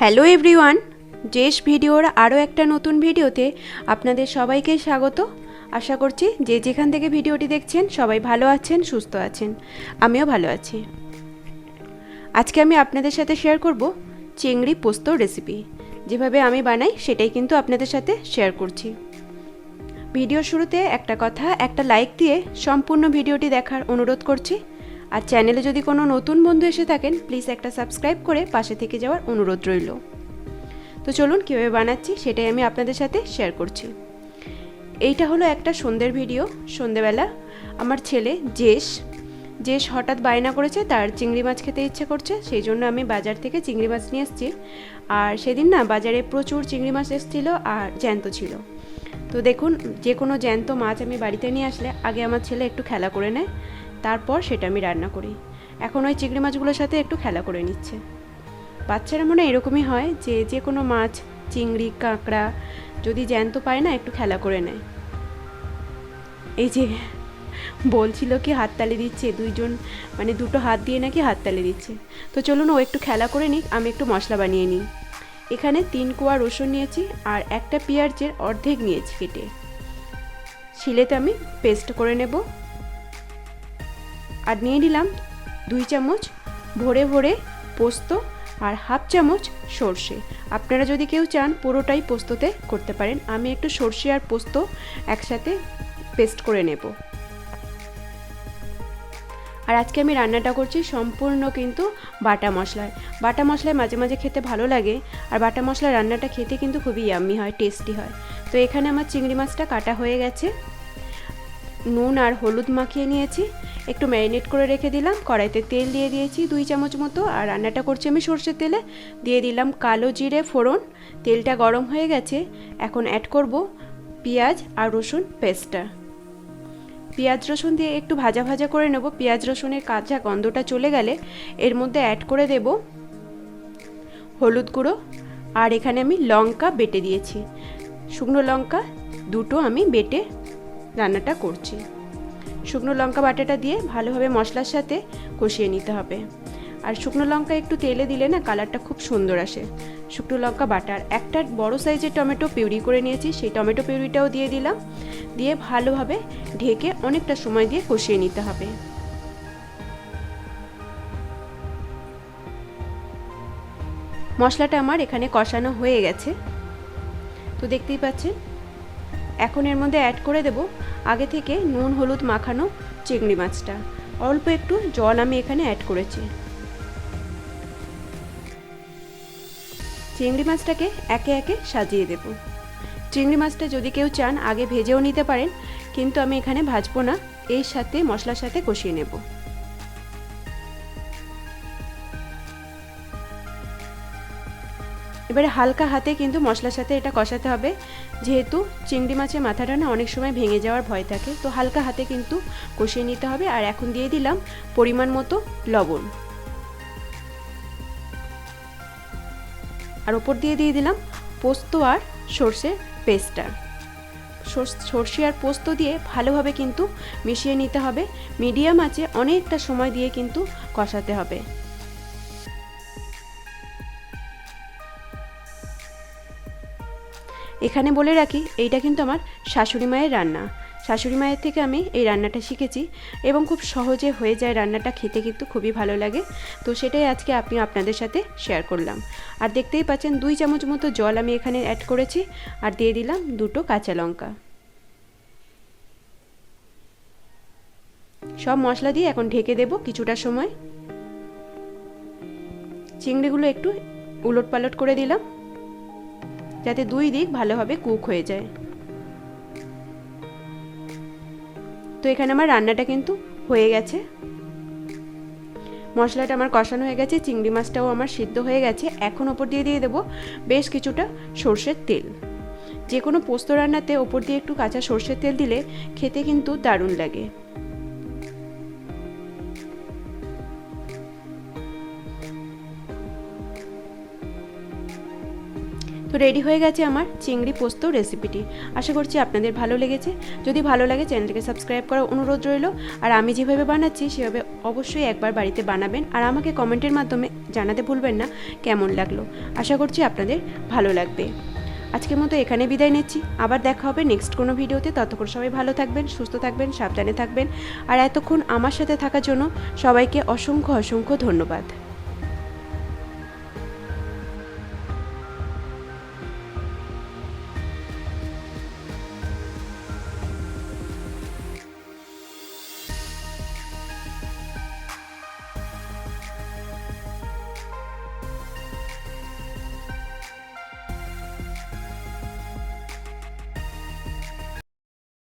Hello everyone JS ভিডিওর আরও একটা নতুন ভিডিওতে আপনাদের সবাইকে স্বাগত। আশা করছি যে যেখান থেকে ভিডিওটি দেখছেন সবাই ভালো আছেন, সুস্থ আছেন। আমিও ভালো আছি। আজকে আমি আপনাদের সাথে শেয়ার করব চিংড়ি পোস্ত রেসিপি। যেভাবে আমি বানাই সেটাই কিন্তু আপনাদের সাথে শেয়ার করছি। ভিডিও শুরুতে একটা কথা, একটা লাইক দিয়ে সম্পূর্ণ ভিডিওটি দেখার অনুরোধ করছি। আর চ্যানেলে যদি কোনো নতুন বন্ধু এসে থাকেন প্লিজ একটা সাবস্ক্রাইব করে পাশে থেকে যাওয়ার অনুরোধ রইল। তো চলুন কীভাবে বানাচ্ছি সেটাই আমি আপনাদের সাথে শেয়ার করছি। এইটা হলো একটা সন্ধ্যের ভিডিও সন্ধেবেলা আমার ছেলে জেস জেস হঠাৎ বায়না করেছে, তার চিংড়ি মাছ খেতে ইচ্ছে করছে, সেই জন্য আমি বাজার থেকে চিংড়ি মাছ নিয়ে এসেছি। আর সেদিন না, বাজারে প্রচুর চিংড়ি মাছ এসেছিল আর জ্যান্ত ছিল। তো দেখুন, যে কোনো জ্যান্ত মাছ আমি বাড়িতে নিয়ে আসলে আগে আমার ছেলে একটু খেলা করে নেয়। তারপর সেটা আমি রান্না করি। এখন ওই চিংড়ি মাছগুলোর সাথে একটু খেলা করে নিচ্ছে। বাচ্চারা মনে এরকমই হয় যে যে কোনো মাছ, চিংড়ি, কাঁকড়া যদি জ্যান্ত পায় না, একটু খেলা করে নেয়। এই যে, বলছিল কি হাততালি দিচ্ছে দুইজন মানে দুটো হাত দিয়ে নাকি হাততালি দিচ্ছে। তো চলুন ও একটু খেলা করে নিক, আমি একটু মশলা বানিয়ে নিই। এখানে তিন কোয়া রসুন নিয়েছি আর একটা পেঁয়াজের অর্ধেক নিয়েছি কেটে শিলেতে আমি পেস্ট করে নেব। আর নিয়ে নিলাম দুই চামচ ভরে ভরে পোস্ত আর হাফ চামচ সর্ষে। আপনারা যদি কেউ চান, পুরোটাই পোস্ততে করতে পারেন। আমি একটু সর্ষে আর পোস্ত একসাথে পেস্ট করে নেব। আর আজকে আমি রান্নাটা করছি সম্পূর্ণ কিন্তু বাটা মশলায়। বাটা মশলায় মাঝে মাঝে খেতে ভালো লাগে, আর বাটা মশলা রান্নাটা খেতে কিন্তু খুবই ইয়াম্মি হয় টেস্টি হয়। তো এখানে আমার চিংড়ি মাছটা কাটা হয়ে গেছে। নুন আর হলুদ মাখিয়ে নিয়েছি। একটু ম্যারিনেট করে রেখে দিলাম। কড়াইতে তেল দিয়ে দিয়েছি দুই চামচ মতো। আর রান্নাটা করছি আমি সর্ষের তেলে। দিয়ে দিলাম কালো জিরে ফোড়ন। তেলটা গরম হয়ে গেছে। এখন অ্যাড করব পেঁয়াজ আর রসুন পেস্টটা পেঁয়াজ রসুন দিয়ে একটু ভাজা ভাজা করে নেব। পেঁয়াজ রসুনের কাঁচা গন্ধটা চলে গেলে এর মধ্যে অ্যাড করে দেব হলুদ গুঁড়ো। আর এখানে আমি লঙ্কা বেটে দিয়েছি। শুকনো লঙ্কা দুটো আমি বেটে রান্নাটা করছি। শুকনো লঙ্কা বাটাটা দিয়ে ভালোভাবে মশলার সাথে কষিয়ে নিতে হবে। আর শুকনো লঙ্কা একটু তেলে দিলে না কালারটা খুব সুন্দর আসে। শুকনো লঙ্কা বাটার একটা বড় সাইজের টমেটো পিউরি করে নিয়েছি, সেই টমেটো পিউরিটাও দিয়ে দিলাম। দিয়ে ভালোভাবে ঢেকে অনেকটা সময় দিয়ে কষিয়ে নিতে হবে। মশলাটা আমার এখানে কষানো হয়ে গেছে। তো দেখতেই পাচ্ছেন এখন এর মধ্যে অ্যাড করে দেব। আগে থেকে নুন, হলুদ মাখানো চিংড়ি মাছটা। অল্প একটু জল আমি এখানে অ্যাড করেছি। চিংড়ি মাছটাকে একে একে সাজিয়ে দেব। চিংড়ি মাছটা যদি কেউ চান, আগে ভেজেও নিতে পারেন, কিন্তু আমি এখানে ভাজবো না। এর সাথে মশলার সাথে কষিয়ে নেব। এবারে হালকা হাতে কিন্তু মশলার সাথে এটা কষাতে হবে। যেহেতু চিংড়ি মাছের মাথাটা না অনেক সময় ভেঙে যাওয়ার ভয় থাকে, তো হালকা হাতে কিন্তু কষিয়ে নিতে হবে। আর এখন দিয়ে দিলাম পরিমাণ মতো লবণ। আর ওপর দিয়ে দিয়ে দিলাম পোস্ত আর সর্ষের পেস্টটা। সর্ষে আর পোস্ত দিয়ে ভালোভাবে কিন্তু মিশিয়ে নিতে হবে। মিডিয়াম আছে অনেকটা সময় দিয়ে কিন্তু কষাতে হবে। এখানে বলে রাখি, এইটা কিন্তু আমার শাশুড়ি মায়ের রান্না। শাশুড়ি মায়ের থেকে আমি এই রান্নাটা শিখেছি এবং খুব সহজে হয়ে যায় রান্নাটা খেতে কিন্তু খুবই ভালো লাগে। তো সেটাই আজকে আপনি আপনাদের সাথে শেয়ার করলাম। আর দেখতেই পাচ্ছেন, দুই চামচ মতো জল আমি এখানে অ্যাড করেছি আর দিয়ে দিলাম দুটো কাঁচা লঙ্কা। সব মশলা দিয়ে এখন ঢেকে দেব কিছুটা সময়। চিংড়িগুলো একটু উলট পালট করে দিলাম। যাতে দুই দিক ভালোভাবে কুক হয়ে যায়। তো এখানে আমার রান্নাটা কিন্তু হয়ে গেছে। মশলাটা আমার কষানো হয়ে গেছে, চিংড়ি মাছটাও আমার সিদ্ধ হয়ে গেছে। এখন ওপর দিয়ে দিয়ে দেবো বেশ কিছুটা সর্ষের তেল। যে কোনো পোস্ত রান্নাতে ওপর দিয়ে একটু কাঁচা সর্ষের তেল দিলে খেতে কিন্তু দারুণ লাগে। তো রেডি হয়ে গেছে আমার চিংড়ি পোস্ত রেসিপিটি আশা করছি আপনাদের ভালো লেগেছে। যদি ভালো লাগে, চ্যানেলটিকে সাবস্ক্রাইব করার অনুরোধ রইল। আর আমি যেভাবে বানাচ্ছি, সেভাবে অবশ্যই একবার বাড়িতে বানাবেন। আর আমাকে কমেন্টের মাধ্যমে জানাতে ভুলবেন না কেমন লাগল। আশা করছি আপনাদের ভালো লাগবে। আজকের মতো এখানে বিদায় নিচ্ছি। আবার দেখা হবে নেক্সট কোনো ভিডিওতে। ততক্ষণ সবাই ভালো থাকবেন, সুস্থ থাকবেন, সাবধানে থাকবেন। আর এতক্ষণ আমার সাথে থাকার জন্য সবাইকে অসংখ্য অসংখ্য ধন্যবাদ।